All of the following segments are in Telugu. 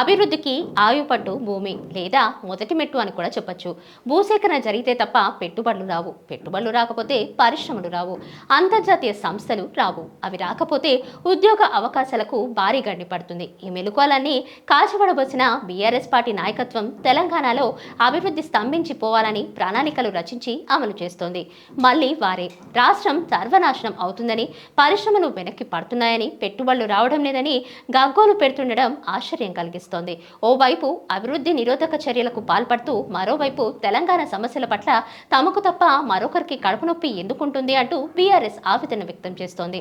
అభివృద్ధికి ఆయుపట్టు భూమి లేదా మొదటి మెట్టు అని కూడా చెప్పొచ్చు. భూసేకరణ జరిగితే తప్ప పెట్టుబడులు రావు. పెట్టుబడులు రాకపోతే పరిశ్రమలు రావు. అంతర్జాతీయ సంస్థలు రావు. అవి రాకపోతే ఉద్యోగ అవకాశాలకు భారీ గండి పడుతుంది. ఈ మెలకువలన్నీ కాల్చబడబోసిన బీఆర్ఎస్ పార్టీ నాయకత్వం తెలంగాణలో అభివృద్ధి స్తంభించిపోవాలని ప్రణాళికలు రచించి అమలు చేస్తోంది. మళ్ళీ వారే రాష్ట్రం సర్వనాశనం అవుతుందని పరిశ్రమలు వెనక్కి పడుతున్నాయని పెట్టుబడులు రావడం లేదని గగ్గోలు పెడుతుండడం ఆశ్చర్యం కలిగిస్తుంది. ఓవైపు అభివృద్ధి నిరోధక చర్యలకు పాల్పడుతూ మరోవైపు తెలంగాణ సమస్యల పట్ల తమకు తప్ప మరొకరికి కడుపు నొప్పి ఎందుకుంటుంది అంటూ బీఆర్ఎస్ ఆవేదన వ్యక్తం చేస్తోంది.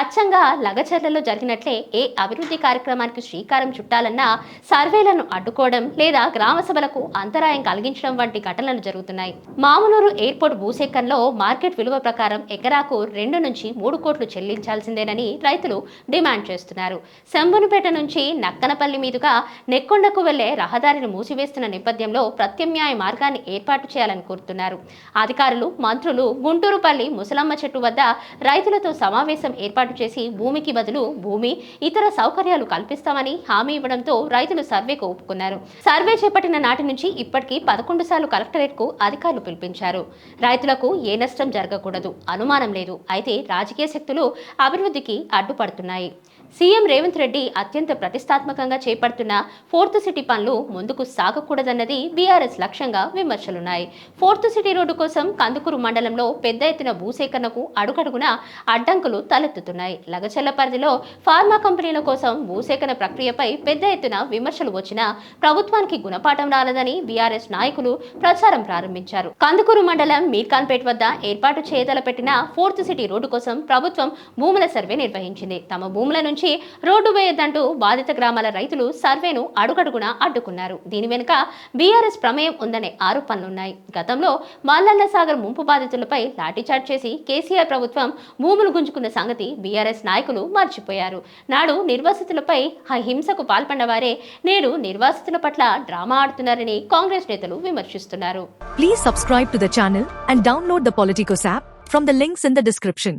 అచ్చంగా లగచర్లలో జరిగినట్లే ఏ అభివృద్ధి కార్యక్రమానికి శ్రీకారం చుట్టాలన్నా సర్వేలను అడ్డుకోవడం లేదా గ్రామ సభలకు అంతరాయం కలిగించడం వంటి ఘటనలు జరుగుతున్నాయి. మామునూరు ఎయిర్పోర్ట్ భూసేకరణలో మార్కెట్ విలువ ప్రకారం ఎకరాకు రెండు నుంచి మూడు కోట్లు చెల్లించాల్సిందేనని రైతులు డిమాండ్ చేస్తున్నారు. శంభునిపేట నుంచి నక్కనపల్లి మీదుగా నెక్కొండకు వెళ్ళే రహదారిని మూసివేస్తున్న నేపథ్యంలో ప్రత్యామ్నాయ మార్గాన్ని ఏర్పాటు చేయాలని కోరుతున్నారు. అధికారులు మంత్రులు గుంటూరుపల్లి ముసలమ్మ చెట్టు వద్ద రైతులతో సమావేశం ఏర్పాటు చేసి భూమికి బదులు భూమి ఇతర సౌకర్యాలు కల్పిస్తామని హామీ ఇవ్వడంతో రైతులు సర్వేకు ఒప్పుకున్నారు. సర్వే చేపట్టిన నాటి నుంచి ఇప్పటికీ పదకొండు సార్లు కలెక్టరేట్కు అధికారులు పిలిపించారు. రైతులకు ఏ నష్టం జరగకూడదు అనుమానం లేదు. అయితే రాజకీయ శక్తులు అభివృద్ధికి అడ్డుపడుతున్నాయి. సీఎం రేవంత్ రెడ్డి అత్యంత ప్రతిష్టాత్మకంగా చేపడుతున్న ఫోర్త్ సిటీ పనులు ముందుకు సాగకూడదన్నది బీఆర్ఎస్ లక్ష్యంగా విమర్శలున్నాయి. ఫోర్త్ సిటీ రోడ్డు కోసం కందుకూరు మండలంలో పెద్ద ఎత్తున భూసేకరణకు అడుగడుగున అడ్డంకులు తలెత్తుతున్నాయి. లగచల్ల పరిధిలో ఫార్మా కంపెనీల కోసం భూసేకరణ ప్రక్రియపై పెద్ద ఎత్తున విమర్శలు వచ్చినా ప్రభుత్వానికి గుణపాఠం రాలేదని బీఆర్ఎస్ నాయకులు ప్రచారం ప్రారంభించారు. కందుకూరు మండలం మీర్ఖాన్పేట్ వద్ద ఏర్పాటు చేయదలపెట్టిన ఫోర్త్ సిటీ రోడ్డు కోసం ప్రభుత్వం భూముల సర్వే నిర్వహించింది. తమ భూముల నుంచి రోడ్డు వేయద్దంటూ బాధిత గ్రామాల రైతులు సర్వేను అడుగడుగునా అడ్డుకున్నారు. దీని వెనుక బీఆర్ఎస్ ప్రమేయం ఉందనే ఆరోపణలున్నాయి. గతంలో మల్లన్న సాగర్ ముంపు బాధితులపై లాఠీచార్జ్ చేసి కేసీఆర్ ప్రభుత్వం భూములు గుంజుకున్న సంగతి బీఆర్ఎస్ నాయకులు మర్చిపోయారు. నాడు నిర్వాసితులపై ఆ హింసకు పాల్పడిన వారే నేడు నిర్వాసితుల పట్ల డ్రామా ఆడుతున్నారని కాంగ్రెస్ నేతలు విమర్శిస్తున్నారు. Please subscribe to the channel and download the Politicos app from the links in the description